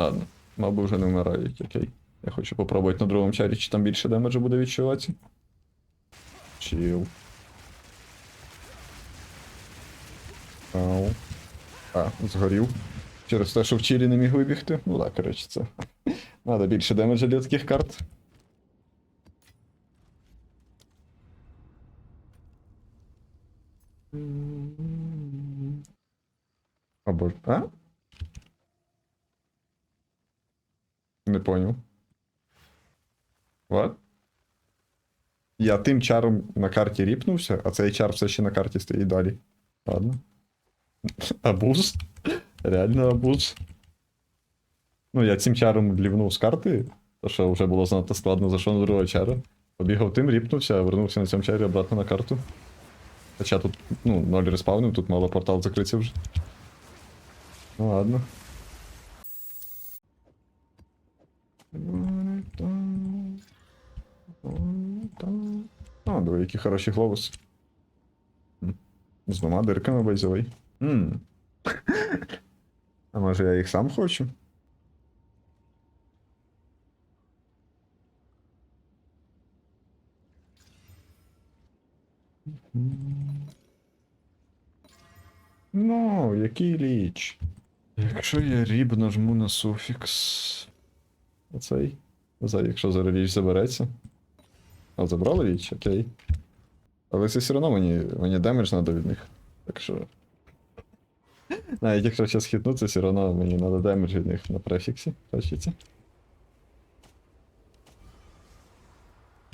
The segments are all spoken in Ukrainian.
Ладно, мабуть, вже не вмирають, окей. Я хочу попробувати на другому чарі, чи там більше демеджу буде відчуватися. Чіл. Ау. А, згорів. Через те, що в чилі не міг вибігти. Ну так, коротше, це. Надо більше демеджа для таких карт. Або. А? Не понял. What? Я тим чаром на карті ріпнувся, а цей чар все ще на карті стоїть далі. Ладно. Абуз. Реально абуз. Ну, я цим чаром лівнув з карти, то що вже було занадто складно зайшов на другого чара. Побігав тим, ріпнувся, вернувся на цьому чарі обратно на карту. Хоча тут, ну, ноль респавнив, тут мало портал закритися вже. Ну ладно. А, диви, які хороші глобуси. З двома дирками байзовий. А може я їх сам хочу? Ну, який ліч? Якщо я ріб нажму на суфікс. Оцей. Якщо зараз річ забереться. А забрали річ, окей. Але це все одно мені, мені демедж треба від них. Так що. Навіть якщо зараз хитнуться, все одно мені треба демедж від них на префіксі. Хочеться.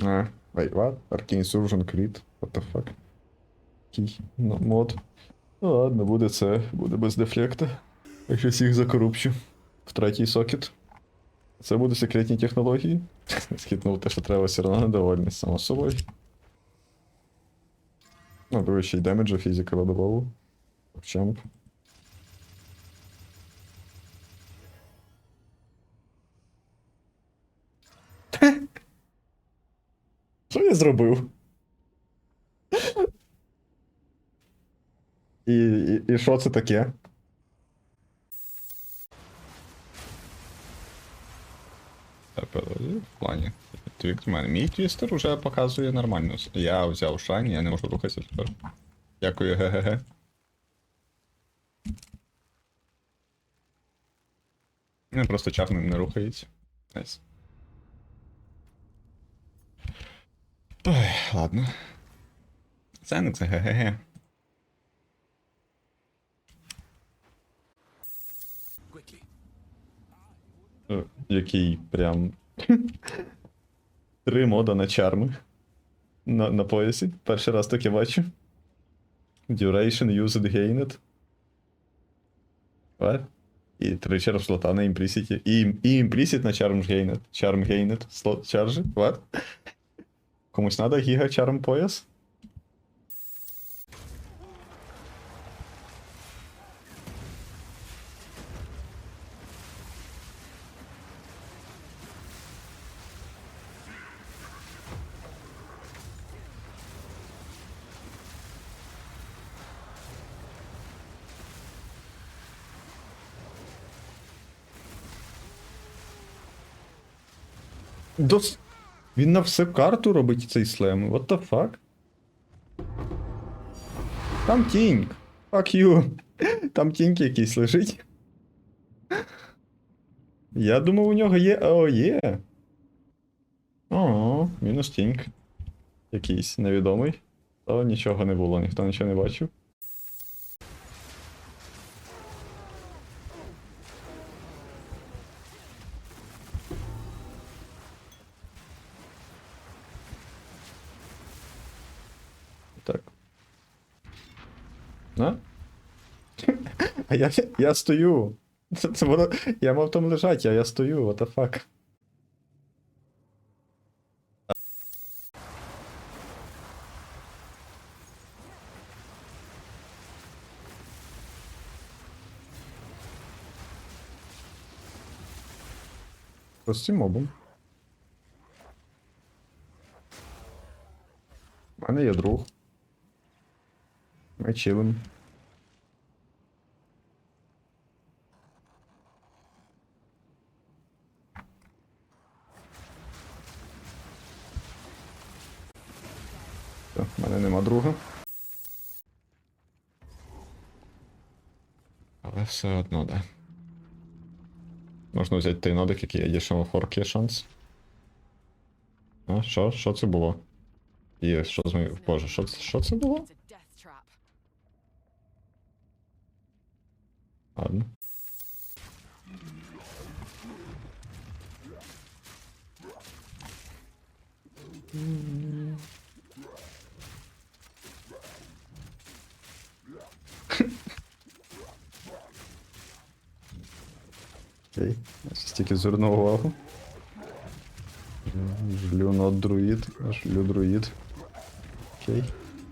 А, wait, what? Arcane Surgeon Crit? What the fuck? Який ну, мод. Ну ладно, буде це, буде без дефлекта. Так що всіх закорупчу. В третій сокет. Це буде секретні технології. Скітнув те, що треба все одно недовольний само собою. Ну, диви, ще й демеджа фізика додавав. Чемп. Що я зробив? І, і, і що це таке? В плані. Твік в мене. Мій твістер вже показує нормально. Я взяв шайні, я не можу рухатися тепер. Дякую, ге-ге-ге. Не, просто чар не, рухається. Найс. Ой, ладно. Це не ге-ге-ге. Е, Який прям. Три мода на чарми. На, на поясі. Перший раз таке бачу. Duration used gained. What? І три черв слота на імплісіті. І, і імплісіт на чарм гейнет. Чарм гейнет. Слот чаржі. What? Комусь надо гіга чарм пояс? Дос... Він на всю карту робить цей слем. What the fuck? Там тінь. Fuck you. Там тіньки якийсь лежить. Я думав, у нього є. О, є. О, мінус тіньк. Якийсь невідомий. То нічого не було, ніхто нічого не бачив. На? А я, я стою. Це, це воно, я мав там лежати, а я стою, what the fuck. Що мобом? У мене є друг. Ми. Так, в мене нема друга. Але все одно, да. Можна взяти той нодик, який я ще у форк шанс. А, що? Що це було? І що з моїм. Боже, що це, що це було? Ладно. Окей, я стільки звернув увагу. Жлю нот друїд, жлю друїд. Окей,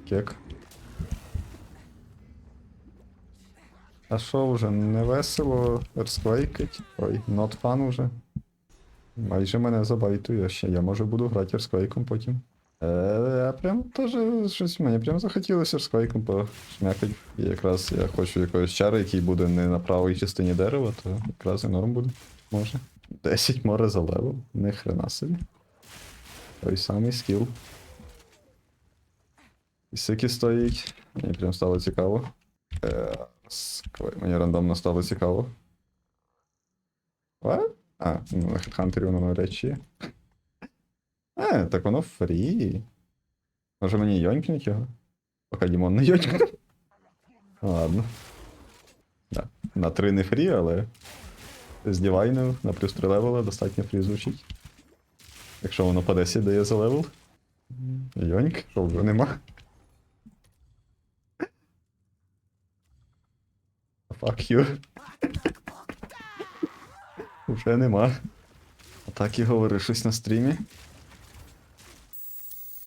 кек. А що вже, не весело ерсквейкить? Ой, not fun уже. Майже мене забайтує ще. Я може буду грати ерсквейком потім. Е, я прям теж щось мені прям захотілося ерсквейком пошмякать. І якраз я хочу якогось чара, який буде не на правій частині дерева, то якраз і норм буде. Може. 10 море за левел. Не хрена собі. Той самий скіл. І стоїть. Мені прям стало цікаво. Е, с- мені рандомно стало цікаво. What? А, ну на HeadHunter воно навряд. Е, так воно фрі. Може мені йонькнуть його? Поки Дімон не йонькнув. Ладно. Да. На 3 не фрі, але з дівайною на плюс 3 левела достатньо фрі звучить. Якщо воно по 10 дає за левел. Йоньк, вже нема. Fuck you. Уже нема. А так і говори щось на стрімі.